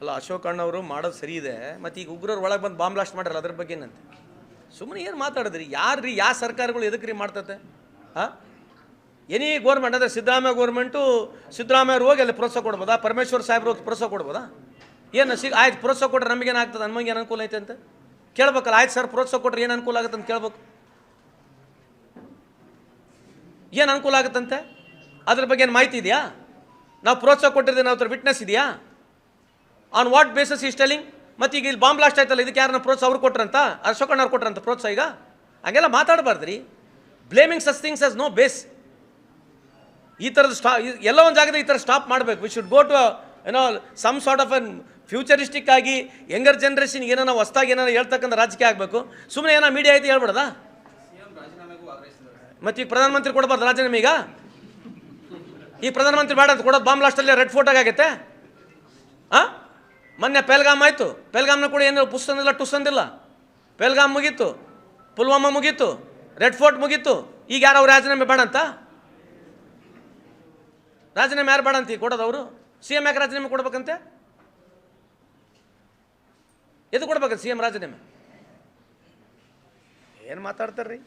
ಅಲ್ಲ ಅಶೋಕ್ ಅಣ್ಣವರು ಮಾಡೋದು ಸರಿ ಇದೆ ಮತ್ತು ಈಗ ಉಗ್ರರು ಒಳಗೆ ಬಂದು ಬಾಂಬ್ ಬ್ಲಾಸ್ಟ್ ಮಾಡ್ರಲ್ಲ ಅದ್ರ ಬಗ್ಗೆ ಏನಂತೆ? ಸುಮ್ಮನೆ ಏನು ಮಾತಾಡಿದ್ರಿ? ಯಾರು ರೀ ಯಾವ ಸರ್ಕಾರಗಳು ಎದಕ್ಕೆ ರೀ ಮಾಡ್ತತೆ? ಹಾಂ ಎನಿ ಗೋರ್ಮೆಂಟ್ ಅಂದರೆ ಸಿದ್ದರಾಮಯ್ಯ ಗೋರ್ಮೆಂಟು ಸಿದ್ದರಾಮಯ್ಯವ್ರು ಹೋಗಿ ಅಲ್ಲಿ ಪ್ರೋತ್ಸಾಹ ಕೊಡ್ಬೋದಾ? ಪರಮೇಶ್ವರ್ ಸಾಹೇಬ್ರು ಹೋಗಿ ಪ್ರೋತ್ಸಾಹ ಕೊಡ್ಬೋದಾ? ಏನು ಸಿಗ ಆಯ್ತು ಪ್ರೋತ್ಸಾಹ ಕೊಟ್ರೆ ನಮಗೇನಾಗ್ತದೆ ನಮಗೆ ಏನು ಅನುಕೂಲ ಐತೆ ಅಂತ? ಕೇಳ್ಬೇಕಲ್ಲ ಆಯ್ತು ಸರ್ ಪ್ರೋತ್ಸಾಹ ಕೊಟ್ರೆ ಏನು ಅನುಕೂಲ ಆಗುತ್ತೆ ಅಂತ ಕೇಳ್ಬೇಕು. ಏನು ಅನುಕೂಲ ಆಗುತ್ತಂತೆ? ಅದ್ರ ಬಗ್ಗೆ ಏನು ಮಾಹಿತಿ ಇದೆಯಾ? ನಾವು ಪ್ರೋತ್ಸಾಹ ಕೊಟ್ಟಿದ್ದೀವಿ ನಾವು ಹತ್ರ ವಿಟ್ನೆಸ್ ಇದೆಯಾ? ಆನ್ ವಾಟ್ ಬೇಸಸ್ ಈ ಸ್ಟೆಲಿಂಗ್ ಮತ್ತು ಈಗ ಇಲ್ಲಿ ಬಾಂಬ್ ಬ್ಲಾಸ್ಟ್ ಆಯ್ತಲ್ಲ, ಇದಕ್ಕೆ ಯಾರನ್ನ ಪ್ರೋತ್ಸಾಹ ಅವ್ರು ಕೊಟ್ರಂತ? ಅಶೋಕಣ್ಣವ್ರು ಕೊಟ್ರಂತ ಪ್ರೋತ್ಸಾಹ ಈಗ? ಹಂಗೆಲ್ಲ ಮಾತಾಡಬಾರ್ದು ರೀ blaming such things as no base ಈ ಥರದ ಸ್ಟಾ ಎಲ್ಲ ಒಂದು ಜಾಗದ ಈ ಥರ ಸ್ಟಾಪ್ ಮಾಡಬೇಕು. ವಿ ಶುಡ್ ಗೋ ಟು ಏನೋ some sort of an futuristic ಆಗಿ ಯಂಗರ್ ಜನ್ರೇಷನ್ ಏನೋ ಹೊಸ್ದಾಗಿ ಏನೋ ಹೇಳ್ತಕ್ಕಂಥ ರಾಜಕೀಯ ಆಗಬೇಕು. ಸುಮ್ಮನೆ ಏನೋ ಮೀಡಿಯಾ ಐತಿ ಹೇಳ್ಬಿಡದಾ? ಮತ್ತು ಈಗ ಪ್ರಧಾನಮಂತ್ರಿ ಕೊಡಬಾರ್ದು ರಾಜೀನಾಮೆ ಈಗ? ಈ ಪ್ರಧಾನಮಂತ್ರಿ ಬೇಡ ಅಂತ ಕೊಡೋದು ಬಾಂಬ್ ಲಾಸ್ಟಲ್ಲಿ ರೆಡ್ ಫೋರ್ಟ್ ಆಗೈತೆ ಹಾಂ ಮೊನ್ನೆ ಪೆಲ್ಗಾಮ್ ಆಯಿತು. ಪೆಲ್ಗಾಮ್ನ ಕೂಡ ಏನು ಪುಸ್ತಂದಿಲ್ಲ ಟುಸ್ತಂದಿಲ್ಲ ಪೆಲ್ಗಾಮ್ ಮುಗೀತು. ಪುಲ್ವಾಮಾ ಮುಗೀತು. ರೆಡ್ ಫೋರ್ಟ್ ಮುಗೀತು. ಈಗ ಯಾರು ಅವ್ರು ರಾಜೀನಾಮೆ ಬೇಡ ಅಂತ? ರಾಜೀನಾಮೆ ಯಾರು ಬೇಡ ಅಂತ ಈಗ ಕೊಡೋದು ಅವರು? ಸಿ ಎಂ ಯಾಕೆ ರಾಜೀನಾಮೆ ಕೊಡ್ಬೇಕಂತೆ? ಎದು ಕೊಡ್ಬೇಕಂತ ಸಿ ಎಂ ರಾಜೀನಾಮೆ? ಏನು ಮಾತಾಡ್ತಾರ್ರಿ?